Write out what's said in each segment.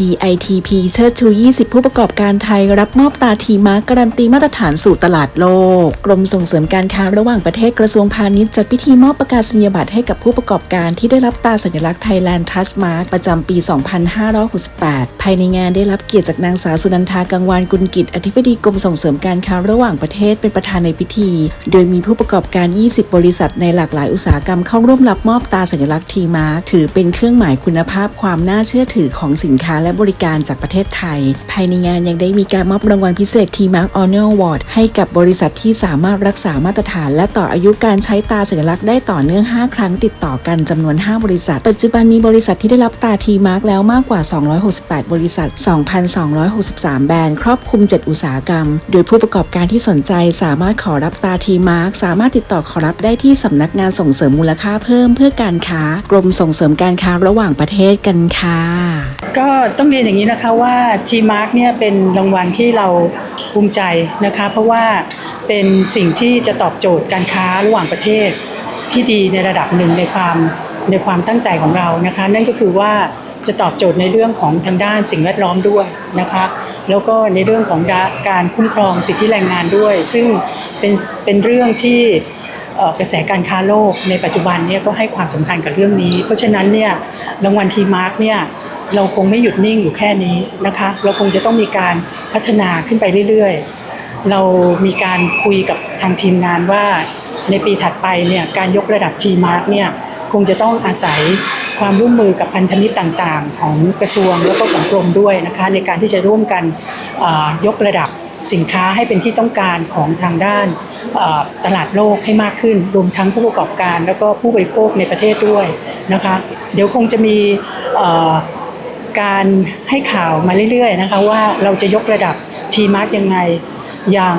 DITP เชิดชู 20 ผู้ประกอบการไทยรับมอบตาทีมาร์การันตีมาตรฐานสู่ตลาดโลก กรมส่งเสริมการค้าระหว่างประเทศกระทรวงพาณิชย์จัดพิธีมอบประกาศนียบัตรให้กับผู้ประกอบการที่ได้รับตาสัญลักษณ์ Thailand Trust Mark ประจำปี 2568 ภายในงานได้รับเกียรติจากนางสาวสุนันทากังวานกุลกิจ อธิบดีกรมส่งเสริมการค้าระหว่างประเทศเป็นประธานในพิธี โดยมีผู้ประกอบการ 20 บริษัทในหลากหลายอุตสาหกรรมเข้าร่วมรับมอบตาสัญลักษณ์ทีมาร์กถือเป็นเครื่องหมายคุณภาพความน่าเชื่อถือของสินค้าและบริการจากประเทศไทย ภายในงานยังได้มีการมอบรางวัลพิเศษ T-Mark Honor Award ให้กับบริษัทที่สามารถรักษามาตรฐานและต่ออายุการใช้ตาสัญลักษณ์ได้ต่อเนื่อง 5 ครั้งติดต่อกันจำนวน 5 บริษัท ปัจจุบันมีบริษัทที่ได้รับตา T-Mark แล้วมากกว่า 268 บริษัท 2,263 แบรนด์ครอบคลุม 7 อุตสาหกรรม โดยผู้ประกอบการที่สนใจสามารถขอรับตา T-Mark สามารถติดต่อขอรับได้ที่สำนักงานส่งเสริมมูลค่าเพิ่มเพื่อการค้ากรมส่งเสริมการค้าระหว่างประเทศกันค่ะก็ต้องเรียนอย่างนี้นะคะว่า G Mark เนี่ยเป็นรางวัลที่เราภูมิใจนะคะ เพราะว่าเป็นสิ่งที่จะตอบโจทย์การค้าระหว่างประเทศที่ดีในระดับหนึ่งในความในความตั้งใจของเรานะคะ นั่นก็คือว่าจะตอบโจทย์ในเรื่องของทางด้านสิ่งแวดล้อมด้วยนะคะ แล้วก็ในเรื่องของการคุ้มครองสิทธิแรงงานด้วย ซึ่งเป็นเป็นเรื่องที่กระแสการค้าโลกในปัจจุบันเนี่ยก็ให้ความสำคัญกับเรื่องนี้ เพราะฉะนั้นเนี่ยรางวัลทีมาร์กเนี่ย เราคงไม่หยุดนิ่งอยู่แค่นี้นะคะ เราคงจะต้องมีการพัฒนาขึ้นไปเรื่อยๆ เรามีการคุยกับทางทีมงานว่า ในปีถัดไปเนี่ยการยกระดับทีมาร์กเนี่ยคงจะต้องอาศัยความร่วมมือกับพันธมิตรต่างๆ ของกระทรวงแล้วก็ของกรมด้วยนะคะ ในการที่จะร่วมกันยกระดับสินค้าให้เป็นที่ต้องการของทางด้านตลาดโลกให้มากขึ้น รวมทั้งผู้ประกอบการ แล้วก็ผู้บริโภคในประเทศด้วยนะคะ เดี๋ยวคงจะมี การให้ข่าวมาเรื่อยๆนะคะว่าเราจะยกระดับทีมาร์กยังไงอย่าง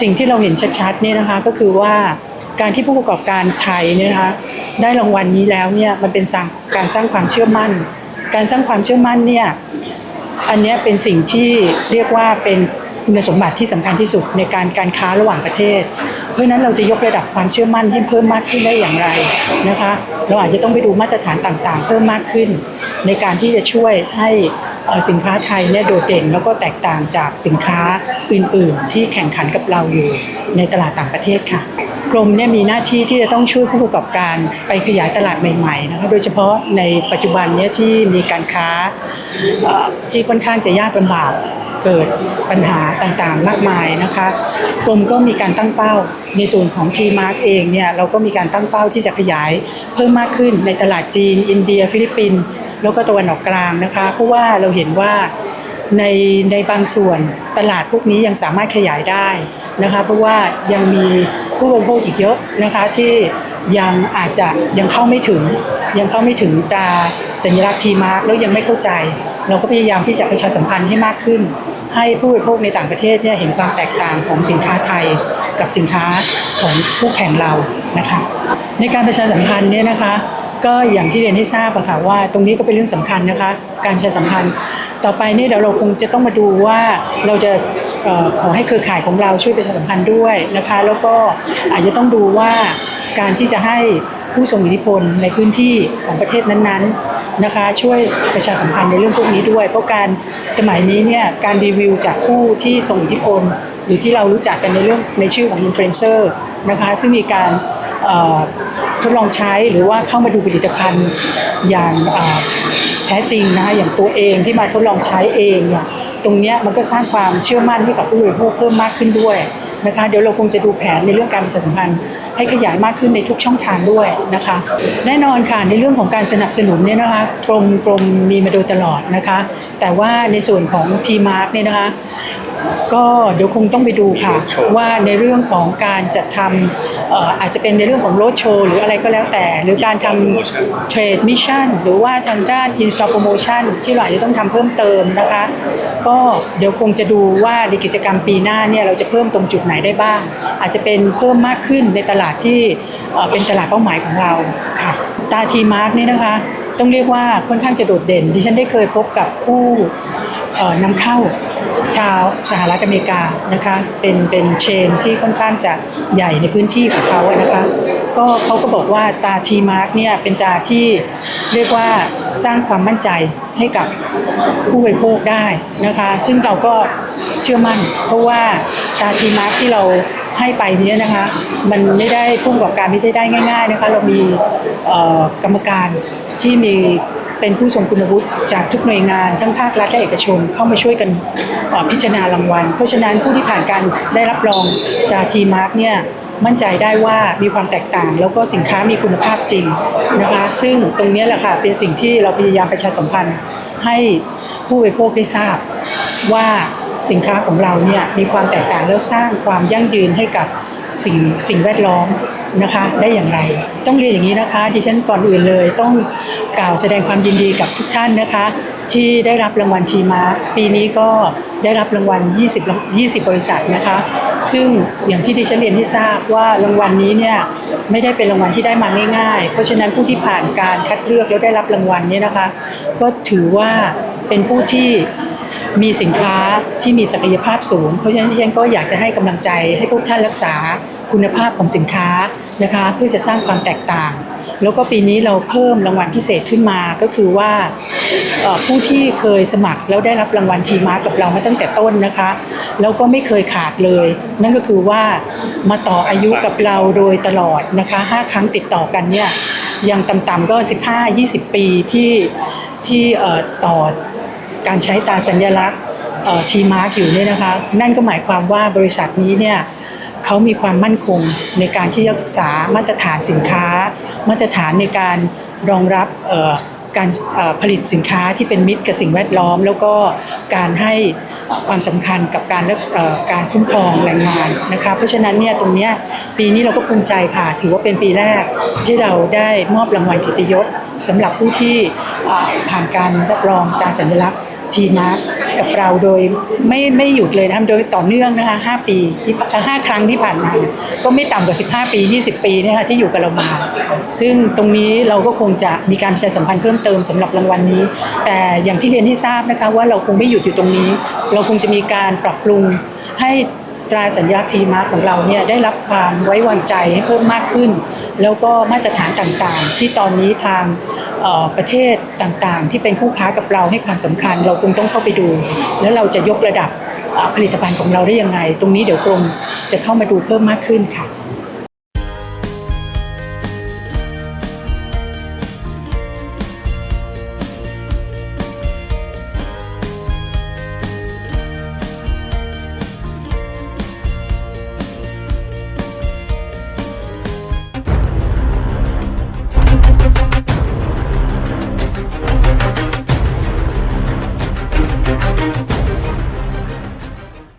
สิ่งที่เราเห็นชัดๆเนี่ยนะคะก็คือว่าการที่ผู้ประกอบการไทยเนี่ยนะคะได้รางวัลนี้แล้วเนี่ยมันเป็นสางการสร้างความเชื่อมั่น การสร้างความเชื่อมั่นเนี่ยอันนี้เป็นสิ่งที่เรียกว่าเป็น คุณสมบัติที่สำคัญที่สุดในการการค้าระหว่างประเทศ เพราะนั้นเราจะยกระดับความเชื่อมั่นให้เพิ่มมากขึ้นได้อย่างไรนะคะ เราอาจจะต้องไปดูมาตรฐานต่างๆ เพิ่มมากขึ้น ในการที่จะช่วยให้ สินค้าไทยเนี่ยโดดเด่นแล้วก็แตกต่างจากสินค้าอื่น ๆ ที่แข่งขันกับเราอยู่ในตลาดต่างประเทศค่ะกรมเนี่ยมีหน้าที่ที่จะต้องช่วยผู้ประกอบการไปขยายตลาดใหม่ๆนะคะโดยเฉพาะในปัจจุบันเนี่ยที่มีการค้าที่ค่อนข้างจะยากลำบากเกิดปัญหาต่างๆ มากมายนะคะ กรมก็มีการตั้งเป้าในส่วนของ T Mark เองเนี่ยเราก็มีการตั้งเป้าที่จะขยายเพิ่มมากขึ้นในตลาดจีน อินเดีย ฟิลิปปินส์ แล้วก็ตะวันออกกลางนะคะ เพราะว่าเราเห็นว่าในในบางส่วนตลาดพวกนี้ยังสามารถขยายได้นะคะเพราะว่ายังมีผู้บริโภคอีกเยอะนะคะที่ยังอาจจะยังเข้าไม่ถึง ยังเข้าไม่ถึงตราสัญลักษณ์ทีมาร์กแล้วยังไม่เข้าใจ เราก็พยายามที่จะประชาสัมพันธ์ให้มากขึ้น ให้ผู้บริโภคในต่างประเทศเนี่ยเห็นความแตกต่างของสินค้าไทยกับสินค้าของคู่แข่งเรานะคะในการประชาสัมพันธ์เนี่ยนะคะ ก็อย่างที่เรียนให้ทราบอะค่ะว่าตรงนี้ก็เป็นเรื่องสำคัญนะคะ การประชาสัมพันธ์ ต่อไปเนี่ยเดี๋ยวเราคงจะต้องมาดูว่าเราจะขอให้เครือข่ายของเราช่วยประชาสัมพันธ์ด้วยนะคะ แล้วก็อาจจะต้องดูว่าการที่จะให้ผู้ทรงอิทธิพลในพื้นที่ของประเทศนั้นๆนะคะ ช่วยประชาสัมพันธ์ในเรื่องพวกนี้ด้วย เพราะการสมัยนี้เนี่ยการรีวิวจากผู้ที่ทรงอิทธิพล หรือที่เรารู้จักกันในเรื่องในชื่อของอินฟลูเอนเซอร์นะคะซึ่งมีการ ทดลองใช้หรือว่าเข้ามาดูผลิตภัณฑ์อย่างเอ่อแท้จริงนะคะอย่างตัวเองที่มาทดลองใช้เองเนี่ยตรงนี้มันก็สร้างความเชื่อมั่นให้กับผู้บริโภคเพิ่มมากขึ้นด้วยนะคะเดี๋ยวเราคงจะดูแผนในเรื่องการประชาสัมพันธ์ให้ขยายมากขึ้นในทุกช่องทางด้วยนะคะ แน่นอนค่ะในเรื่องของการสนับสนุนเนี่ยนะคะกรมกรมมีมาโดยตลอดนะคะ แต่ว่าในส่วนของทีมาร์กเนี่ยนะคะ ก็เดี๋ยวคงต้องไปดูค่ะ ว่าในเรื่องของการจัดทำเอ่ออาจจะเป็นในเรื่องของโรดโชว์หรืออะไรก็แล้วแต่ หรือการทำเทรดมิชชั่นหรือว่าทางด้าน in store promotion ที่เราอาจจะต้องทำเพิ่มเติมนะคะ ก็เดี๋ยวคงจะดูว่าในกิจกรรมปีหน้าเนี่ยเราจะเพิ่มตรงจุดไหนได้บ้าง อาจจะเป็นเพิ่มมากขึ้นในตลาดที่เอ่อเป็นตลาดเป้าหมายของเราค่ะตาทีมาร์กนี่นะคะ ต้องเรียกว่าค่อนข้างจะโดดเด่นดิฉันได้เคยพบกับผู้เอ่อ นำเข้าชาวสหรัฐอเมริกานะคะเป็นเป็นเชนที่ค่อนข้างจะใหญ่ในพื้นที่ของเขาอะนะคะก็เขาก็บอกว่าตาทีมาร์กเนี่ยเป็นตาที่เรียกว่าสร้างความมั่นใจให้กับผู้บริโภคได้นะคะซึ่งเราก็เชื่อมั่น เพราะว่าตาทีมาร์กที่เราให้ไปเนี้นะคะมันไม่ได้ผู้ประกอบการไม่ใช่ได้ง่าย ๆนะคะ เรามีกรรมการที่มี เป็นผู้ทรงคุณวุฒิจากทุกหน่วยงานทั้งภาครัฐและเอกชนเข้ามาช่วยกันพิจารณารางวัล เพราะฉะนั้นผู้ที่ผ่านการได้รับรองจากทีมาร์กเนี่ยมั่นใจได้ว่ามีความแตกต่าง แล้วก็สินค้ามีคุณภาพจริงนะคะซึ่งตรงนี้แหละค่ะเป็นสิ่งที่เราพยายามประชาสัมพันธ์ให้ผู้บริโภคได้ทราบว่าสินค้าของเราเนี่ยมีความแตกต่างแล้วสร้างความยั่งยืนให้กับ สิ่งสิ่งแวดล้อมนะคะได้อย่างไร ต้องเรียนอย่างนี้นะคะดิฉันก่อนอื่นเลย ต้องกล่าวแสดงความยินดีกับทุกท่านนะคะ ที่ได้รับรางวัลทีมาปีนี้ก็ได้รับรางวัล 20 20 บริษัทนะคะ ซึ่งอย่างที่ดิฉันเรียนให้ทราบว่ารางวัลนี้เนี่ยไม่ได้เป็นรางวัลที่ได้มาง่ายๆ เพราะฉะนั้นผู้ที่ผ่านการคัดเลือกแล้วได้รับรางวัลเนี้นะคะ ก็ถือว่าเป็นผู้ที่ มีสินค้าที่มีศักยภาพสูง เพราะฉะนั้นดิฉันก็อยากจะให้กำลังใจให้พวกท่านรักษาคุณภาพของสินค้านะคะเพื่อจะสร้างความแตกต่าง แล้วก็ปีนี้เราเพิ่มรางวัลพิเศษขึ้นมาก็คือว่าผู้ที่เคยสมัครแล้วได้รับรางวัลทีมาร์กับเรามาตั้งแต่ต้นนะคะ แล้วก็ไม่เคยขาดเลย นั่นก็คือว่ามาต่ออายุกับเราโดยตลอดนะคะ5ครั้งติดต่อกันเนี่ยยังต่ำๆก็ 15-20 ปีที่ที่เอ่ต่อ การใช้ตราสัญลักษณ์ทีมาร์กอยู่เนี่ยนะคะนั่นก็หมายความว่าบริษัทนี้เนี่ยเขามีความมั่นคงในการที่จะรักษามาตรฐานสินค้า มาตรฐานในการรองรับการผลิตสินค้าที่เป็นมิตรกับสิ่งแวดล้อม แล้วก็การให้ความสำคัญกับการกเอ่อการคุ้มครองแรงงานนะคะเพราะฉะนั้นเนี่ยตรงนี้ปีนี้เราก็ภูมิใจค่ะ ถือว่าเป็นปีแรกที่เราได้มอบรางวัลกิตยศสำหรับผู้ที่ผ่านการรับรองการสัญลักษณ์ ทีมาร์กกับเราโดยไม่ไม่หยุดเลยนะคะโดยต่อเนื่องนะคะ5ปีที่ห้าครั้งที่ผ่านมา ก็ไม่ต่ำกว่า 15 ปี 20 ปีนี่ยค่ะที่อยู่กับเรามา ซึ่งตรงนี้เราก็คงจะมีการประชาสัมพันธ์เพิ่มเติมสำหรับรางวัลนี้ แต่อย่างที่เรียนที่ทราบนะคะว่าเราคงไม่หยุดอยู่ตรงนี้ เราคงจะมีการปรับปรุงให้ตราสัญลักษณ์ทีมาร์กของเราเนี่ยได้รับความไว้วางใจให้เพิ่มมากขึ้น แล้วก็มาตรฐานต่างๆ ที่ตอนนี้ทาง ประเทศต่างๆ ที่เป็นคู่ค้ากับเราให้ความสำคัญ เราคงต้องเข้าไปดู แล้วเราจะยกระดับผลิตภัณฑ์ของเราได้ยังไง ตรงนี้เดี๋ยวกรมจะเข้ามาดูเพิ่มมากขึ้นค่ะ